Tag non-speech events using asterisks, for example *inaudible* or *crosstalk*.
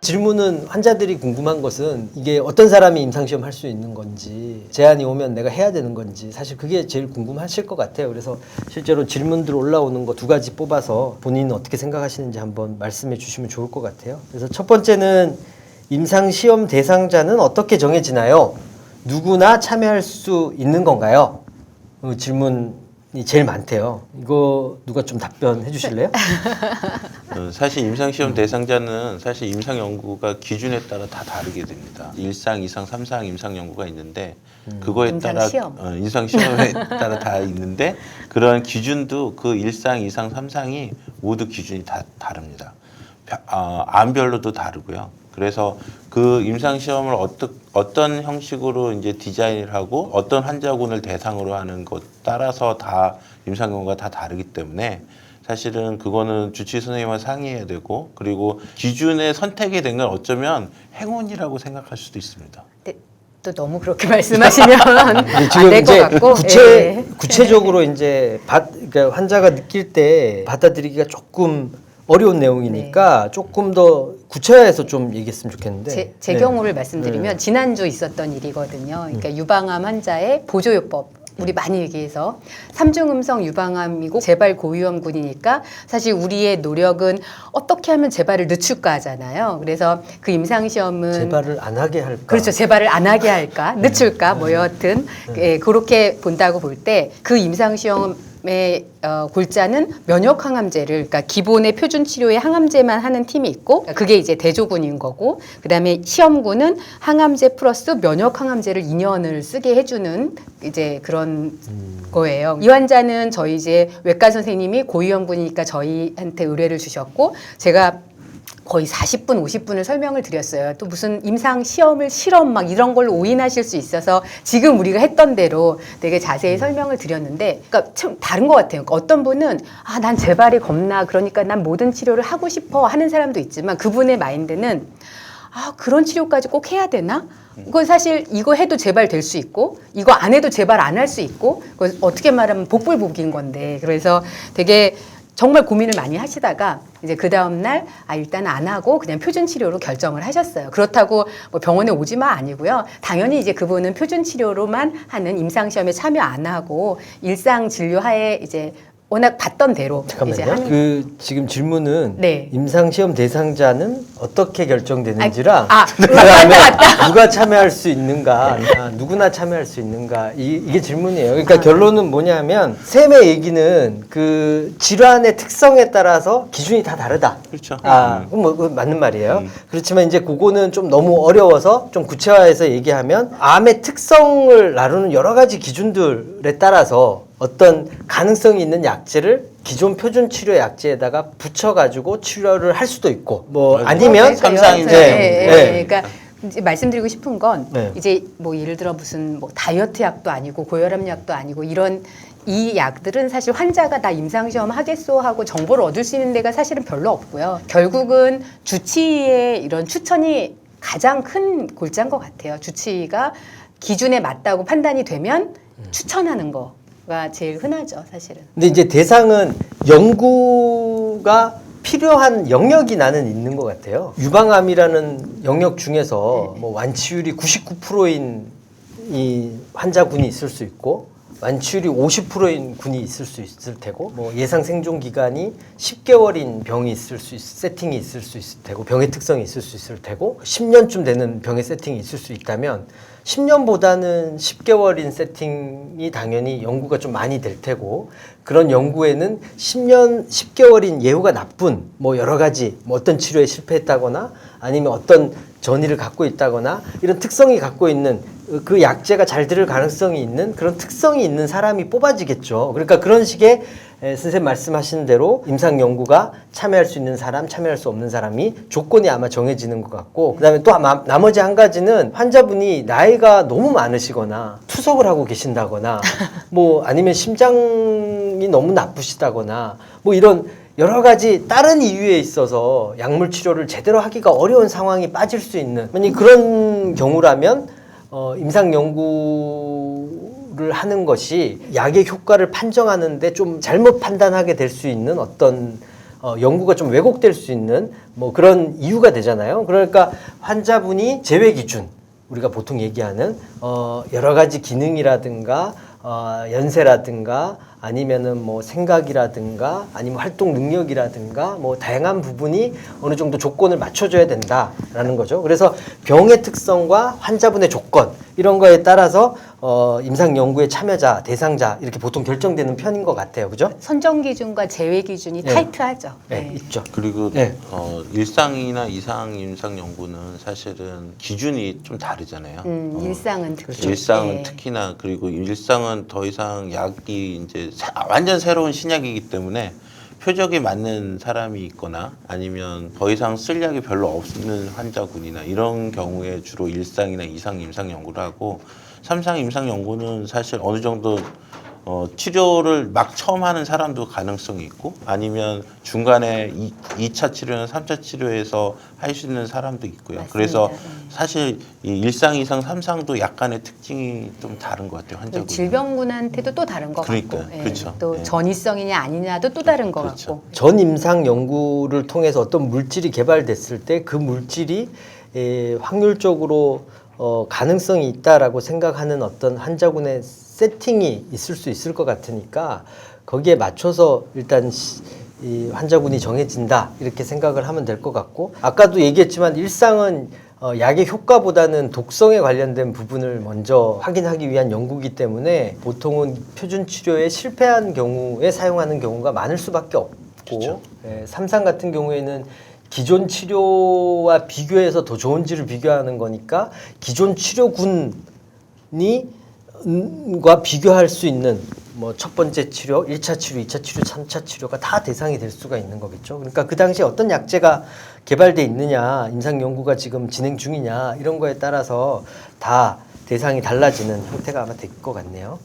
질문은 환자들이 궁금한 것은 이게 어떤 사람이 임상시험 할 수 있는 건지 제안이 오면 내가 해야 되는 건지 사실 그게 제일 궁금하실 것 같아요. 그래서 실제로 질문들 올라오는 거 두 가지 뽑아서 본인은 어떻게 생각하시는지 한번 말씀해 주시면 좋을 것 같아요. 그래서 첫 번째는 임상시험 대상자는 어떻게 정해지나요? 누구나 참여할 수 있는 건가요? 그 질문이 제일 많대요. 이거 누가 좀 답변해 주실래요? *laughs* 어, 사실 임상시험 대상자는 사실 임상 연구가 기준에 따라 다 다르게 됩니다. 1상, 2상, 3상 임상 연구가 있는데 그거에 따라 임상시험. 어, 임상시험에 *laughs* 따라 다 있는데 그런 기준도 그 1상, 2상, 3상이 모두 기준이 다 다릅니다. 벼- 어, 암별로도 다르고요. 그래서 그 임상 시험을 어떠, 어떤 형식으로 이제 디자인을 하고 어떤 환자군을 대상으로 하는 것 따라서 다 임상연구가 다 다르기 때문에 사실은 그거는 주치 선생님과 상의해야 되고 그리고 기준에 선택이 된 건 어쩌면 행운이라고 생각할 수도 있습니다. 근데 또 너무 그렇게 *laughs* 말씀하시면 안 지금 이제 같고 구체 예. 구체적으로 이제 받 그러니까 환자가 느낄 때 받아들이기가 조금 어려운 내용이니까 조금 더 구체화해서 좀 얘기했으면 좋겠는데 제, 제 네. 경우를 말씀드리면 네. 지난주 있었던 일이거든요. 그러니까 유방암 환자의 보조요법 우리 많이 얘기해서 삼중 음성 유방암이고 재발 고위험군이니까 사실 우리의 노력은 어떻게 하면 재발을 늦출까 하잖아요. 그래서 그 임상 시험은 재발을 안 하게 할까? 그렇죠. 재발을 안 하게 할까, 네. 늦출까, 뭐 여하튼 예, 그렇게 본다고 볼 때 그 임상 시험 의 어, 골자는 면역 항암제를 그러니까 기본의 표준 치료의 항암제만 하는 팀이 있고 그게 이제 대조군인 거고 그다음에 시험군은 항암제 플러스 면역 항암제를 2년을 쓰게 해주는 이제 그런 거예요. 이 환자는 저희 이제 외과 선생님이 고위험군이니까 저희한테 의뢰를 주셨고 제가 거의 40분, 50분을 설명을 드렸어요. 또 무슨 임상 시험을 실험 막 이런 걸로 오인하실 수 있어서 지금 우리가 했던 대로 되게 자세히 설명을 드렸는데, 그러니까 참 다른 것 같아요. 그러니까 어떤 분은 아, 난 재발이 겁나. 그러니까 난 모든 치료를 하고 싶어 하는 사람도 있지만 그분의 마인드는 아, 그런 치료까지 꼭 해야 되나? 그건 사실 이거 해도 재발 될 수 있고 이거 안 해도 재발 안 할 수 있고 그건 어떻게 말하면 복불복인 건데 그래서 되게 정말 고민을 많이 하시다가 이제 그 다음 날 아 일단 안 하고 그냥 표준 치료로 결정을 하셨어요. 그렇다고 뭐 병원에 오지 마 아니고요. 당연히 이제 그분은 표준 치료로만 하는 임상 시험에 참여 안 하고 일상 진료 하에 이제 워낙 봤던 대로 이제 잠깐만요. 하는 그 지금 질문은 네. 임상 시험 대상자는 어떻게 결정되는지랑 아, 아, 그다음에 맞다, *laughs* 누가 참여할 수 있는가, 아, 누구나 참여할 수 있는가 이, 이게 질문이에요. 그러니까 아. 결론은 뭐냐면 셈의 얘기는 그 질환의 특성에 따라서 기준이 다 다르다. 그렇죠. 아, 음. 그건 뭐 그건 맞는 말이에요. 음. 그렇지만 이제 그거는 좀 너무 어려워서 좀 구체화해서 얘기하면 암의 특성을 나누는 여러 가지 기준들에 따라서 어떤 가능성이 있는 약제를 기존 표준 치료 약제에다가 붙여가지고 치료를 할 수도 있고 뭐 맞아요. 아니면 그러니까요. 삼상인데. 네, 예, 예, 네. 그러니까 이제 말씀드리고 싶은 건 네. 이제 뭐 예를 들어 무슨 뭐 다이어트 약도 아니고 고혈압 약도 아니고 이런 이 약들은 사실 환자가 나 임상시험 하겠소 하고 정보를 얻을 수 있는 데가 사실은 별로 없고요. 결국은 주치의의 이런 추천이 가장 큰 골자인 것 같아요. 주치의가 기준에 맞다고 판단이 되면 추천하는 거 가 제일 흔하죠, 사실은. 근데 이제 대상은 연구가 필요한 영역이 나는 있는 것 같아요. 유방암이라는 영역 중에서 뭐 완치율이 99%인 이 환자군이 있을 수 있고 완치율이 50%인 군이 있을 수 있을 테고 뭐 예상 생존 기간이 10개월인 병이 있을 수 있, 세팅이 있을 수 있을 테고 병의 특성이 있을 수 있을 테고 10년쯤 되는 병의 세팅이 있을 수 있다면 10년보다는 10개월인 세팅이 당연히 연구가 좀 많이 될 테고 그런 연구에는 10년 10개월인 예후가 나쁜 뭐 여러 가지 뭐 어떤 치료에 실패했다거나 아니면 어떤 전이를 갖고 있다거나 이런 특성이 갖고 있는 그 약제가 잘 들을 가능성이 있는 그런 특성이 있는 사람이 뽑아지겠죠. 그러니까 그런 식의 에, 선생님 말씀하신 대로 임상 연구가 참여할 수 있는 사람, 참여할 수 없는 사람이 조건이 아마 정해지는 것 같고 그다음에 또 아마 나머지 한 가지는 환자분이 나이가 너무 많으시거나 투석을 하고 계신다거나 *laughs* 뭐 아니면 심장이 너무 나쁘시다거나 뭐 이런 여러 가지 다른 이유에 있어서 약물 치료를 제대로 하기가 어려운 상황이 빠질 수 있는 만약 그런 경우라면 어, 임상 연구 를 하는 것이 약의 효과를 판정하는데 좀 잘못 판단하게 될 수 있는 어떤 어, 연구가 좀 왜곡될 수 있는 뭐 그런 이유가 되잖아요. 그러니까 환자분이 제외 기준 우리가 보통 얘기하는 어, 여러 가지 기능이라든가 어, 연세라든가 아니면은 뭐 생각이라든가 아니면 활동 능력이라든가 뭐 다양한 부분이 어느 정도 조건을 맞춰줘야 된다라는 거죠. 그래서 병의 특성과 환자분의 조건 이런 거에 따라서 어, 임상 연구의 참여자, 대상자 이렇게 보통 결정되는 편인 것 같아요. 그죠? 선정 기준과 제외 기준이 네. 타이트하죠. 네, 네. 있죠. 그리고 네. 어, 일상이나 이상 임상 연구는 사실은 기준이 좀 다르잖아요. 음, 어, 일상은 특히. 일상은 네. 특히나 그리고 일상은 더 이상 약이 이제 사- 완전 새로운 신약이기 때문에 표적이 맞는 사람이 있거나 아니면 더 이상 쓸 약이 별로 없는 환자군이나 이런 경우에 주로 일상이나 이상 임상 연구를 하고 삼상 임상 연구는 사실 어느 정도 어, 치료를 막 처음 하는 사람도 가능성이 있고 아니면 중간에 이, 2차 치료나 3차 치료에서 할 수 있는 사람도 있고요. 맞습니다. 그래서 네. 사실 이 일상 이상 삼상도 약간의 특징이 좀 다른 것 같아요. 환자분. 질병군한테도 또 다른 것 그러니까요. 같고, 예. 그렇죠. 또 예. 전이성이냐 아니냐도 또 다른 것 그렇죠. 같고. 전 임상 연구를 통해서 어떤 물질이 개발됐을 때 그 물질이 에, 확률적으로 어, 가능성이 있다라고 생각하는 어떤 환자군의 세팅이 있을 수 있을 것 같으니까 거기에 맞춰서 일단 시- 이 환자군이 정해진다 이렇게 생각을 하면 될 것 같고 아까도 얘기했지만 일상은 어, 약의 효과보다는 독성에 관련된 부분을 먼저 확인하기 위한 연구이기 때문에 보통은 표준 치료에 실패한 경우에 사용하는 경우가 많을 수밖에 없고 그렇죠. 예, 삼상 같은 경우에는 기존 치료와 비교해서 더 좋은지를 비교하는 거니까 기존 치료군이 음, 과 비교할 수 있는 뭐 첫 번째 치료, 1차 치료, 2차 치료, 3차 치료가 다 대상이 될 수가 있는 거겠죠. 그러니까 그 당시에 어떤 약제가 개발돼 있느냐, 임상 연구가 지금 진행 중이냐 이런 거에 따라서 다 대상이 달라지는 형태가 아마 될 것 같네요.